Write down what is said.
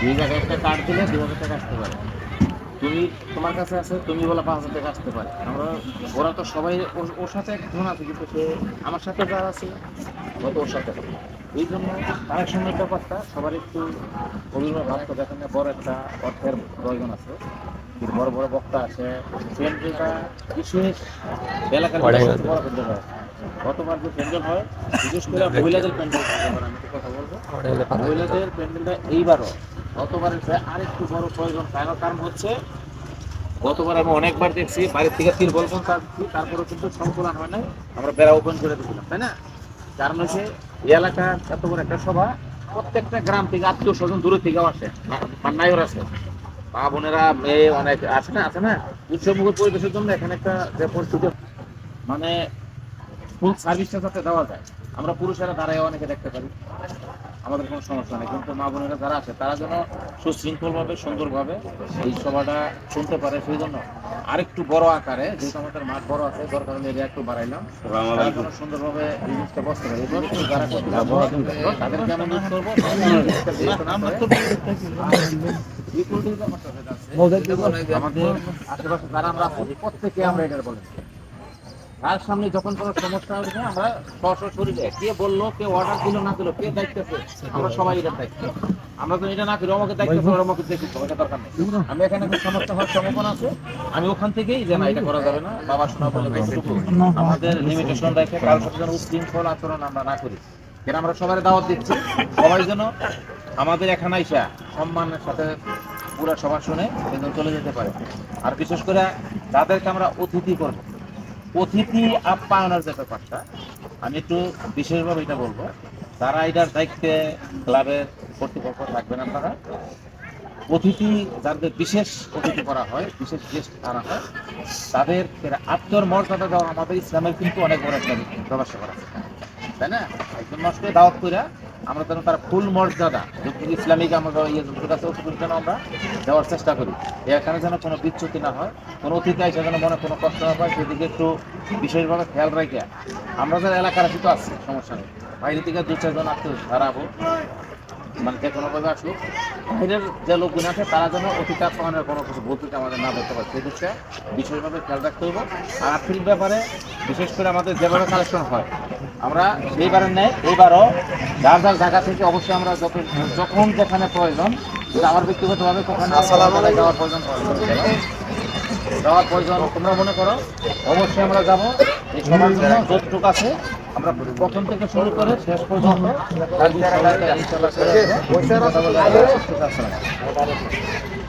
দুই জায়গায় একটা কার্ড দিলে দু হাজার টাকা আসতে পারে। তুমি তোমার কাছে আছে তুমি বলে পাঁচ হাজার টাকা আসতে পারে। আমরা ওরা তো সবাই ওর- সাথে একজন আছে কিন্তু সে আমার সাথে যারা আছে হয়তো ওর সাথে এই জন্য কানেকশনের ব্যাপারটা সবার একটু অভিভাবক ভাবতে দেখেন না বড় একটা অর্থের প্রয়োজন আছে। বড় বড় বক্তা আছে প্যান্ডেলটা বিশেষ এলাকার হাজার। বড় প্যান্ডেল হয় গতবার যে প্যান্ডেল হয় বিশেষ করে মহিলাদের প্যান্ডেল আমি কথা বলব। মহিলাদের প্যান্ডেলটা এইবারও গতবারের চেয়ে আরেকটু বড় প্রয়োজন কারণ কারণ হচ্ছে, গতবার আমি অনেকবার দেখছি, বাড়ির থেকে তিন বলবন দিচ্ছি তারপরে কিন্তু সংকুলন হয় নাই। আমরা বেড়া ওপেন করে দিয়েছিলাম, তাই না? কারণ হচ্ছে, এই এলাকার এত বড় একটা সভা, প্রত্যেকটা গ্রাম থেকে আত্মীয় স্বজন দূরে থেকেও আসে নাইর আছে। মা বোনেরা, মেয়ে অনেক আছে না আছে না? উৎসবমুখর পরিবেশের জন্য এখানে একটা যে পরিস্থিতি মানে ফুল সার্ভিসটা যাতে দেওয়া যায়। আমরা পুরুষেরা দাঁড়ায় অনেকে দেখতে পারি। আমাদের কোনো সমস্যা নেই। কিন্তু মা বোনেরা যারা আছে তারা যেন সুশৃঙ্খলভাবে সুন্দরভাবে এই সভাটা শুনতে পারে সেই জন্য আরেকটু বড় আকারে যেহেতু আমাদের মাঠ বড় আছে দরকার হলে এরিয়া একটু বাড়াইলাম। তারা যেন সুন্দরভাবে এই জিনিসটা বসতে পারে। এবার যারা তাদেরকে আমি অনুরোধ করব? আমরা আমাদের আশেপাশে যারা আমরা প্রত্যেকে আমরা এটা বলেন তার সামনে যখন কোনো সমস্যা হবে আমরা সরাসরি যায় কে বলল কে অর্ডার দিল না দিল কে দায়িত্ব আমরা সবাই এটার দায়িত্ব। আমরা তো এটা না করি আমাকে দায়িত্ব ওরা আমাকে দেখি এটা দরকার নেই। আমি এখানে সমস্যা হওয়ার সম্ভাবনা আছে আমি ওখান থেকেই যে না এটা করা যাবে না বাবা শোনা বলে আমাদের লিমিটেশন রেখে সাথে যেন উশৃঙ্খল আচরণ আমরা না করি। কেন আমরা সবাই দাওয়াত দিচ্ছি? সবাই যেন আমাদের এখানে আইসা সম্মানের সাথে পুরা সবার শুনে যেন চলে যেতে পারে। আর বিশেষ করে যাদেরকে আমরা অতিথি করব অতিথি আপ্যায়নের যে ব্যাপারটা, আমি একটু বিশেষভাবে এটা বলব। যারা এটার দায়িত্বে ক্লাবের কর্তৃপক্ষ থাকবেন আপনারা, অতিথি যাদের বিশেষ অতিথি করা হয়, বিশেষ গেস্ট আনা হয়, তাদের আত্মর মর্যাদা দেওয়া আমাদের ইসলামের কিন্তু অনেক বড় একটা ব্যবস্থা করা তাই না? একজন মানুষকে দাওয়াত করে আমরা যেন তার ফুল মর্যাদা ইসলামিক আমরা ইয়ে কাছে যেন আমরা দেওয়ার চেষ্টা করি। এখানে যেন কোনো বিচ্যুতি না হয়, কোনো অতিথি এসে যেন মনে কোনো কষ্ট না পায়, সেদিকে একটু বিশেষভাবে খেয়াল রেখে। আমরা যারা এলাকার আছি তো আছি, সমস্যা নেই। বাইরে থেকে দু চারজন আত্মীয় হারাবো মানে যে কোনোভাবে আসুক, বাইরের যে লোকগুলো আছে, তারা যেন অতিথি আপ্যায়নের কোনো কিছু বলতে আমাদের না ধরতে পারে সেই দিকটা বিশেষভাবে খেয়াল রাখতে হবে। আর আর্থিক ব্যাপারে বিশেষ করে আমাদের যেভাবে কালেকশন হয় আমরা সেইবারের নেই এইবারও যার যার জায়গা থেকে অবশ্যই আমরা যত যখন যেখানে প্রয়োজন আমার ব্যক্তিগতভাবে কোখানে যাওয়ার প্রয়োজন যাওয়ার প্রয়োজন তোমরা মনে করো অবশ্যই আমরা যাব। এই সবার জন্য যতটুকু আছে আমরা প্রথম থেকে শুরু করে শেষ পর্যন্ত